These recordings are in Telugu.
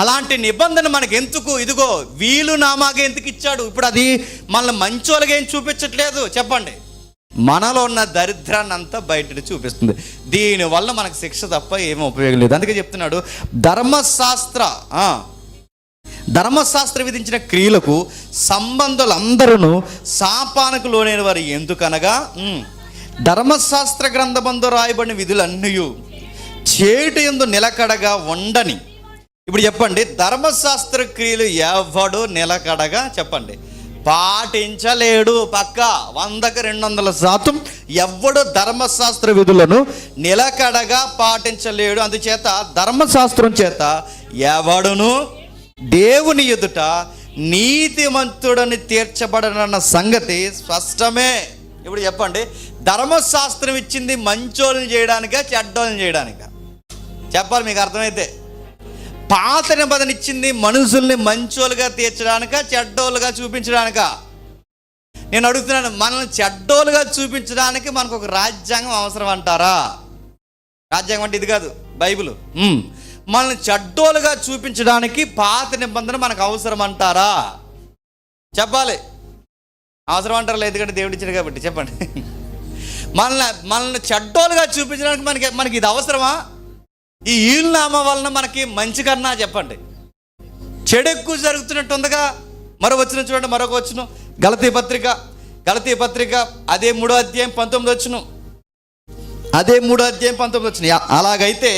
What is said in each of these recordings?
అలాంటి నిబంధన మనకు ఎందుకు ఇదిగో వీలు నామాగా ఎందుకు ఇచ్చాడు? ఇప్పుడు అది మనల్ని మంచోళ్ళగా ఏం చూపించట్లేదు? చెప్పండి. మనలో ఉన్న దరిద్రాన్ని అంతా బయట చూపిస్తుంది. దీనివల్ల మనకు శిక్ష తప్ప ఏమీ ఉపయోగం లేదు. అందుకే చెప్తున్నాడు ధర్మశాస్త్ర ధర్మశాస్త్ర విధించిన క్రియలకు సంబంధులందరూ శాపానికి లోనైన వారు ఎందుకనగా ధర్మశాస్త్ర గ్రంథబంధం రాయబడిన విధులన్నీ చేటు ఎందు నిలకడగా ఉండని ఇప్పుడు చెప్పండి ధర్మశాస్త్ర క్రియలు ఎవడు నిలకడగా? చెప్పండి. పాటించలేడు పక్క. వందకు రెండు వందల శాతం ఎవడు ధర్మశాస్త్ర విధులను నిలకడగా పాటించలేడు. అందుచేత ధర్మశాస్త్రం చేత ఎవడును? దేవుని ఎదుట నీతిమంతుడని తీర్చబడనన్న సంగతి స్పష్టమే. ఇప్పుడు చెప్పండి ధర్మశాస్త్రం ఇచ్చింది మంచోళ్ళని చేయడానికా చెడ్డోళ్ళని చేయడానిక? చెప్పాలి మీకు అర్థమైతే. పాత నిబంధనిచ్చింది మనుషుల్ని మంచోలుగా తీర్చడానికా చెడ్డోలుగా చూపించడానికా? నేను అడుగుతున్నాను మనల్ని చెడ్డోలుగా చూపించడానికి మనకు ఒక రాజ్యాంగం అవసరం అంటారా? రాజ్యాంగం అంటే ఇది కాదు బైబిల్. మనల్ని చెడ్డోలుగా చూపించడానికి పాత నిబంధన మనకు అవసరం అంటారా? చెప్పాలి. అవసరం అంటారా? ఎందుకంటే దేవుడు ఇచ్చాడు కాబట్టి చెప్పండి. మనల్ని మనల్ని చెడ్డోలుగా చూపించడానికి మనకి మనకి ఇది అవసరమా? ఈ ఈల్నామా వలన మనకి మంచి కన్నా చెప్పండి. చెడు ఎక్కువ జరుగుతున్నట్టు ఉందిగా మరో వచ్చిన చూడండి మరొక వచ్చును గలతీ పత్రిక గలతీ పత్రిక అదే మూడో అధ్యాయం పంతొమ్మిది వచ్చును అదే మూడో అధ్యాయం పంతొమ్మిది వచ్చిన అలాగైతే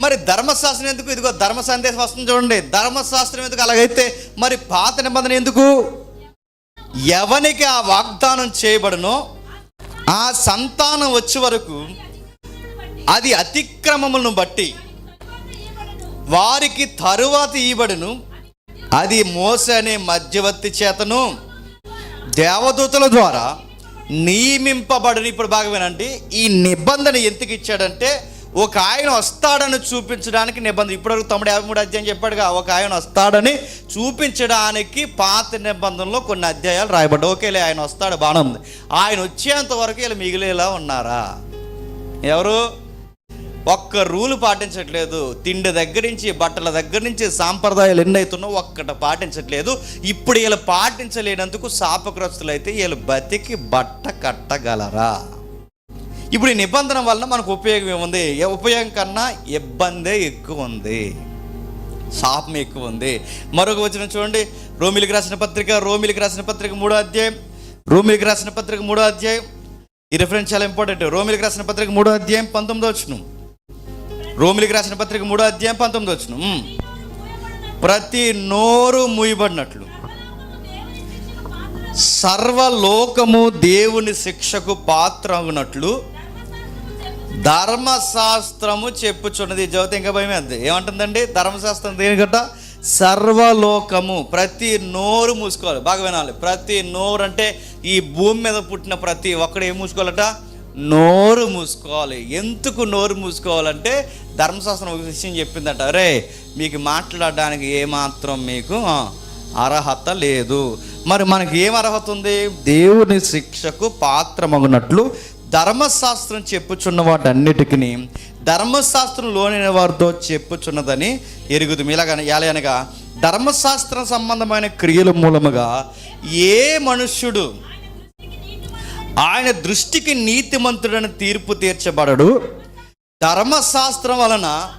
మరి ధర్మశాస్త్రం ఎందుకు? ఇదిగో ధర్మ సందేశం వస్తుంది చూడండి. ధర్మశాస్త్రం ఎందుకు? అలాగైతే మరి పాత నిబంధన ఎందుకు? ఎవనికి ఆ వాగ్దానం చేయబడునో ఆ సంతానం వచ్చే వరకు అది అతిక్రమములను బట్టి. వారికి తరువాత ఇవ్వబడును. అది మోస అనే మధ్యవర్తి చేతను. దేవదూతల ద్వారా నియమింపబడని. ఇప్పుడు బాగా వినండి ఈ నిబంధన ఎందుకు ఇచ్చాడంటే ఒక ఆయన వస్తాడని చూపించడానికి నిబంధన. ఇప్పటివరకు తొమ్మిది యాభై మూడు అధ్యాయం చెప్పాడుగా ఒక ఆయన వస్తాడని చూపించడానికి పాత నిబంధనలో కొన్ని అధ్యాయాలు రాయబడ్డాయి. ఓకేలే ఆయన వస్తాడు బాగానే ఉంది. ఆయన వచ్చేంత వరకు వీళ్ళు మిగిలేలా ఉన్నారా? ఎవరు? ఒక్క రూలు పాటించట్లేదు. తిండి దగ్గర నుంచి బట్టల దగ్గర నుంచి సాంప్రదాయాలు ఎన్ని ఒక్కట పాటించట్లేదు. ఇప్పుడు వీళ్ళు పాటించలేనందుకు శాపగ్రస్తులు అయితే వీళ్ళు బతికి బట్ట కట్టగలరా? ఇప్పుడు ఈ నిబంధన వలన మనకు ఉపయోగం ఏముంది? ఉపయోగం కన్నా ఇబ్బందే ఎక్కువ ఉంది. శాపం ఎక్కువ ఉంది. మరొక వచ్చిన చూడండి. రోమిలికి రాసిన పత్రిక రోమిలికి రాసిన పత్రిక మూడో అధ్యాయం. రోమిలికి రాసిన పత్రిక మూడో అధ్యాయం. ఈ రిఫరెన్స్ చాలా ఇంపార్టెంట్ రోమిలికి రాసిన పత్రిక మూడో అధ్యాయం పంతొమ్మిదో వచ్చినాం రోమిలికి రాసిన పత్రిక మూడో అధ్యాయం పంతొమ్మిది వచ్చిన ప్రతి నోరు మూయబడినట్లు. సర్వలోకము దేవుని శిక్షకు పాత్ర అవునట్లు ధర్మశాస్త్రము చెప్పుచున్నది. జ్యోతి ఇంకా భయం అది ఏమంటుందండి? ధర్మశాస్త్రం దేనికట సర్వలోకము ప్రతి నోరు మూసుకోవాలి. బాగా వినాలి. ప్రతి నోరు అంటే ఈ భూమి మీద పుట్టిన ప్రతి ఒక్కడు ఏం మూసుకోవాలట? నోరు మూసుకోవాలి. ఎందుకు నోరు మూసుకోవాలంటే ధర్మశాస్త్రం ఒక విషయం చెప్పిందట. అరే మీకు మాట్లాడడానికి ఏమాత్రం మీకు అర్హత లేదు. మరి మనకి ఏం అర్హత ఉంది? దేవుని శిక్షకు పాత్రమగునట్లు ధర్మశాస్త్రం చెప్పుచున్న వాటన్నిటికీ ధర్మశాస్త్రంలోని వారితో చెప్పుచున్నదని ఎరుగుదు ఇలాగని ఎలాగనగా ధర్మశాస్త్రం సంబంధమైన క్రియల మూలముగా ఏ మనుష్యుడు ఆయన దృష్టికి నీతిమంతుడని తీర్పు తీర్చబడడు. ధర్మశాస్త్రం వలన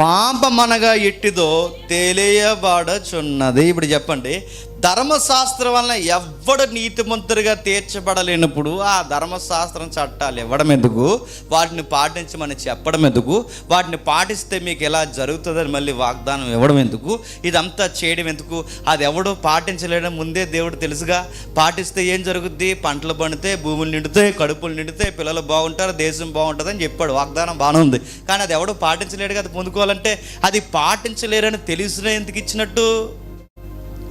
పాపమనగా ఎట్టిదో తెలియబడచున్నది. ఇప్పుడు చెప్పండి ధర్మశాస్త్రం వలన ఎవ్వడు నీతిమంతుడిగా తీర్చబడలేనప్పుడు ఆ ధర్మశాస్త్రం చట్టాలు ఇవ్వడం ఎందుకు? వాటిని పాటించమని చెప్పడం ఎందుకు? వాటిని పాటిస్తే మీకు ఎలా జరుగుతుందని మళ్ళీ వాగ్దానం ఇవ్వడం ఎందుకు? ఇదంతా చేయడం ఎందుకు? అది ఎవడో పాటించలేడం ముందే దేవుడు తెలుసుగా. పాటిస్తే ఏం జరుగుద్ది? పంటలు పండితే భూములు నిండుతాయి కడుపులు నిండుతాయి పిల్లలు బాగుంటారు దేశం బాగుంటుంది అని చెప్పాడు. వాగ్దానం బాగానే ఉంది. కానీ అది ఎవడో పాటించలేడు కదా. పొందుకోవాలంటే అది పాటించలేరని తెలిసిన ఎందుకు ఇచ్చినట్టు?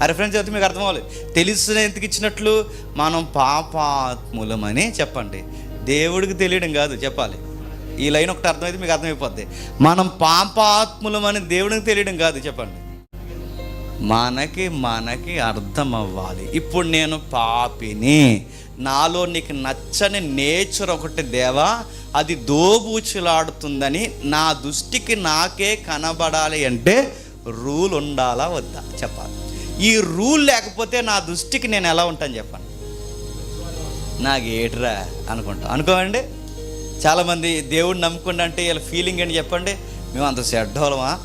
ఆ రిఫరెన్స్ చదివితే మీకు అర్థం అవ్వాలి. తెలిసిన ఎందుకు ఇచ్చినట్లు? మనం పాపాత్ములమని చెప్పండి. దేవుడికి తెలియడం కాదు చెప్పాలి. ఈ లైన్ ఒకటి అర్థమైతే మీకు అర్థమైపోద్ది. మనం పాపాత్ములమని దేవుడికి తెలియడం కాదు చెప్పండి. మనకి మనకి అర్థం అవ్వాలి ఇప్పుడు నేను పాపిని. నాలో నీకు నచ్చని నేచర్ ఒకటి దేవా అది దోబూచులాడుతుందని నా దృష్టికి నాకే కనబడాలి అంటే రూల్ ఉండాలా వద్దా? చెప్పాలి. ఈ రూల్ లేకపోతే నా దృష్టికి నేను ఎలా ఉంటాను చెప్పండి. నాకు ఏట్రా అనుకుంటా. అనుకోండి చాలామంది దేవుడిని నమ్ముకుంటా అంటే వీళ్ళ ఫీలింగ్ అని చెప్పండి? మేము అంత చెడ్డోళమా